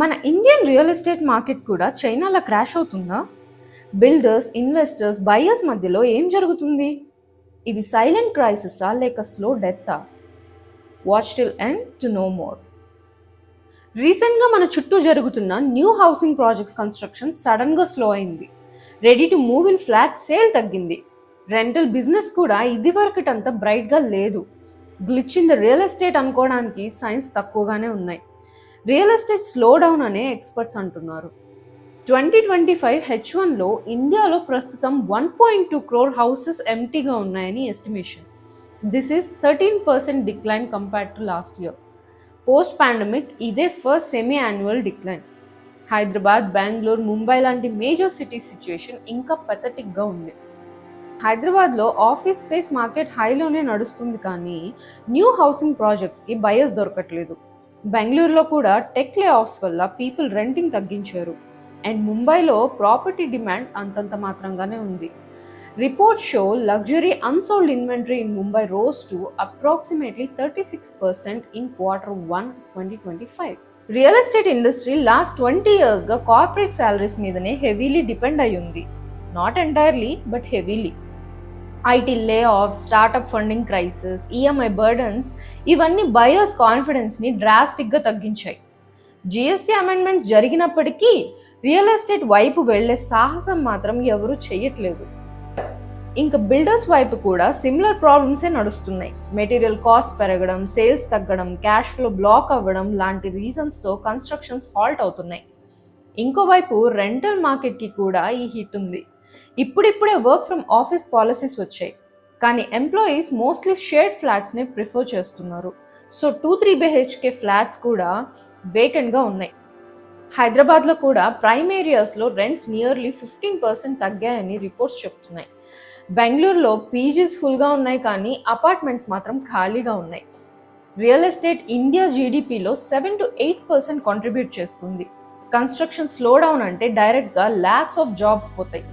మన Indian real estate market కూడా చైనాలో క్రాష్ అవుతుందా? బిల్డర్స్ ఇన్వెస్టర్స్ బయర్స్ మధ్యలో ఏం జరుగుతుంది? ఇది సైలెంట్ క్రైసిసా లేక slow డెత్తా watch till end to know more రీసెంట్గా మన చుట్టూ జరుగుతున్న న్యూ హౌసింగ్ ప్రాజెక్ట్స్ కన్స్ట్రక్షన్ సడన్గా స్లో అయింది. Ready to move in flat sale తగ్గింది. రెంటల్ బిజినెస్ కూడా ఇది వరకటంత బ్రైట్గా లేదు. Glitch in the real estate అనుకోవడానికి సైన్స్ తక్కువగానే ఉన్నాయి. రియల్ ఎస్టేట్ స్లో డౌన్ అనే ఎక్స్పర్ట్స్ అంటున్నారు. ట్వంటీ ట్వంటీ ఫైవ్ హెచ్ వన్లో ఇండియాలో ప్రస్తుతం one point two crore houses ఎంటీగా ఉన్నాయని estimation. This is thirteen percent decline compared to last year. Post pandemic ఇదే first semi annual decline. Hyderabad Bengaluru Mumbai లాంటి major city situation ఇంకా పెథటిక్గా ఉంది. హైదరాబాద్లో office space market హైలోనే నడుస్తుంది కానీ న్యూ హౌసింగ్ ప్రాజెక్ట్స్కి బయస్ దొరకట్లేదు. బెంగళూరులో కూడా టెక్ లే ఆఫ్స్ వల్ల పీపుల్ రెంటింగ్ తగ్గించారు. అండ్ ముంబైలో ప్రాపర్టీ డిమాండ్ అంతంత మాత్రంగానే ఉంది. Report show luxury unsold inventory in Mumbai rose to approximately thirty six percent in quarter one twenty twenty five real estate industry last twenty ఇయర్స్గా corporate salaries మీదనే heavily depend అయి ఉంది not entirely but heavily IT lay off startup funding crisis EMI burdens ఇవన్నీ buyers కాన్ఫిడెన్స్ని డ్రాస్టిక్గా తగ్గించాయి. GST amendments జరిగినప్పటికీ real estate వైపు వెళ్ళే సాహసం మాత్రం ఎవరూ చేయట్లేదు ఇంకా బిల్డర్స్ వైపు కూడా సిమిలర్ ప్రాబ్లమ్సే నడుస్తున్నాయి. మెటీరియల్ కాస్ట్ పెరగడం సేల్స్ తగ్గడం క్యాష్ ఫ్లో బ్లాక్ అవ్వడం లాంటి రీజన్స్తో కన్స్ట్రక్షన్స్ హాల్ట్ అవుతున్నాయి. ఇంకోవైపు రెంటల్ మార్కెట్కి కూడా ఈ హిట్ ఉంది. ఇప్పుడిప్పుడే వర్క్ ఫ్రమ్ ఆఫీస్ పాలసీస్ వచ్చాయి. కానీ ఎంప్లాయీస్ మోస్ట్లీ షేర్డ్ ఫ్లాట్స్ని ప్రిఫర్ చేస్తున్నారు. So two three BHK flats కూడా వేకెంట్గా ఉన్నాయి. హైదరాబాద్లో కూడా ప్రైమ్ ఏరియాస్లో రెంట్స్ నియర్లీ ఫిఫ్టీన్ పర్సెంట్ తగ్గాయని రిపోర్ట్స్ చెప్తున్నాయి. బెంగళూరులో పీజీస్ ఫుల్గా ఉన్నాయి కానీ అపార్ట్మెంట్స్ మాత్రం ఖాళీగా ఉన్నాయి. రియల్ ఎస్టేట్ ఇండియా జీడిపిలో seven to eight percent contribute చేస్తుంది. కన్స్ట్రక్షన్ స్లో డౌన్ అంటే డైరెక్ట్గా ల్యాక్స్ ఆఫ్ జాబ్స్ పోతాయి.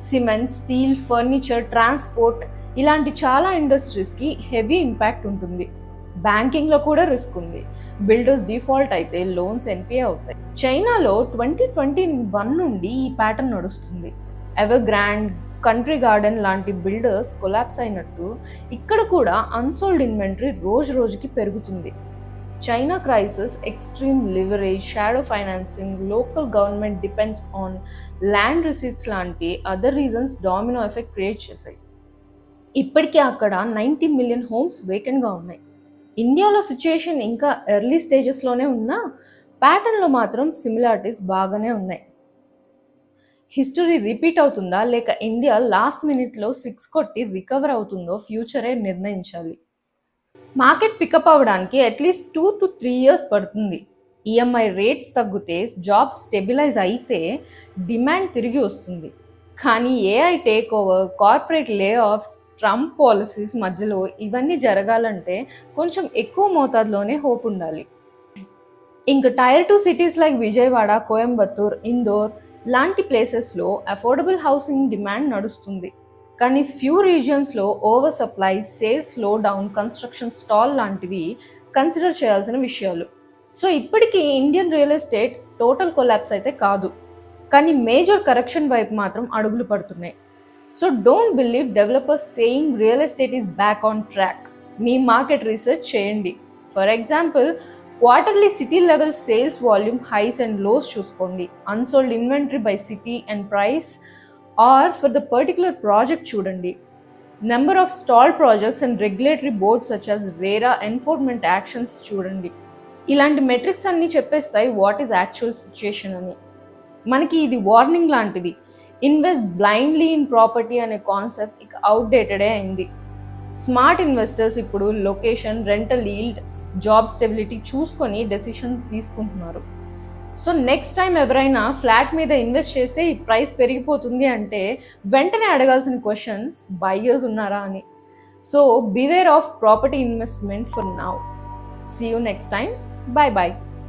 సిమెంట్ స్టీల్ ఫర్నిచర్ ట్రాన్స్పోర్ట్ ఇలాంటి చాలా ఇండస్ట్రీస్కి హెవీ ఇంపాక్ట్ ఉంటుంది. బ్యాంకింగ్లో కూడా రిస్క్ ఉంది. బిల్డర్స్ డిఫాల్ట్ అయితే లోన్స్ ఎన్పిఏ అవుతాయి. చైనాలో ట్వంటీ ట్వంటీ వన్ నుండి ఈ ప్యాటర్న్ నడుస్తుంది. ఎవర్ గ్రాండ్ కంట్రీ గార్డెన్ లాంటి బిల్డర్స్ కొలాప్స్ అయినట్టు ఇక్కడ కూడా అన్సోల్డ్ ఇన్వెంటరీ రోజు రోజుకి పెరుగుతుంది. China crisis extreme leverage shadow financing local government depends on land receipts లాంటి other reasons domino effect create చేశాయి. ఇప్పటికే అక్కడ నైంటీ మిలియన్ హోమ్స్ వేకెంట్గా ఉన్నాయి. ఇండియాలో సిచ్యుయేషన్ ఇంకా ఎర్లీ స్టేజెస్లోనే ఉన్నా ప్యాటర్న్లో మాత్రం సిమిలారిటీస్ బాగానే ఉన్నాయి. హిస్టరీ రిపీట్ అవుతుందా? లేక ఇండియా లాస్ట్ మినిట్లో సిక్స్ కొట్టి రికవర్ అవుతుందో ఫ్యూచరే నిర్ణయించాలి. మార్కెట్ పికప్ అవ్వడానికి at least two to three years పడుతుంది. ఈఎంఐ రేట్స్ తగ్గితే జాబ్ స్టెబిలైజ్ అయితే డిమాండ్ తిరిగి వస్తుంది. కానీ AI take over corporate layoffs Trump policies మధ్యలో ఇవన్నీ జరగాలంటే కొంచెం ఎక్కువ మోతాదులోనే హోప్ ఉండాలి. ఇంకా tier two cities like Vijayawada Coimbatore Indore లాంటి ప్లేసెస్లో అఫోర్డబుల్ హౌసింగ్ డిమాండ్ నడుస్తుంది. కానీ few రీజియన్స్లో over supply sales slow down construction stall లాంటివి కన్సిడర్ చేయాల్సిన విషయాలు. సో ఇప్పటికీ Indian real estate total collapse అయితే కాదు. కానీ మేజర్ కరెక్షన్ వైపు మాత్రం అడుగులు పడుతున్నాయి. So don't believe developers saying real estate is back on track me market research చేయండి. For example quarterly city level sales volume highs and lows చూసుకోండి. Unsold inventory by city and price or for the particular project చూడండి. Number of stall projects and regulatory boards such as RERA enforcement actions చూడండి. ఇలాంటి metrics అన్నీ చెప్పేస్తాయి what is actual situation అని. మనకి ఇది warning లాంటిది. ఇన్వెస్ట్ బ్లైండ్లీ ఇన్ ప్రాపర్టీ అనే కాన్సెప్ట్ ఇక అవుట్డేటెడే అయింది. స్మార్ట్ ఇన్వెస్టర్స్ ఇప్పుడు location rental yield job stability చూసుకొని డెసిషన్ తీసుకుంటున్నారు. సో నెక్స్ట్ టైం ఎవరైనా ఫ్లాట్ మీద ఇన్వెస్ట్ చేస్తే ఈ ప్రైస్ పెరిగిపోతుంది అంటే వెంటనే అడగాల్సిన క్వశ్చన్స్ బయ్యర్స్ ఉన్నారా అని. So beware of property investment for now see you next time bye bye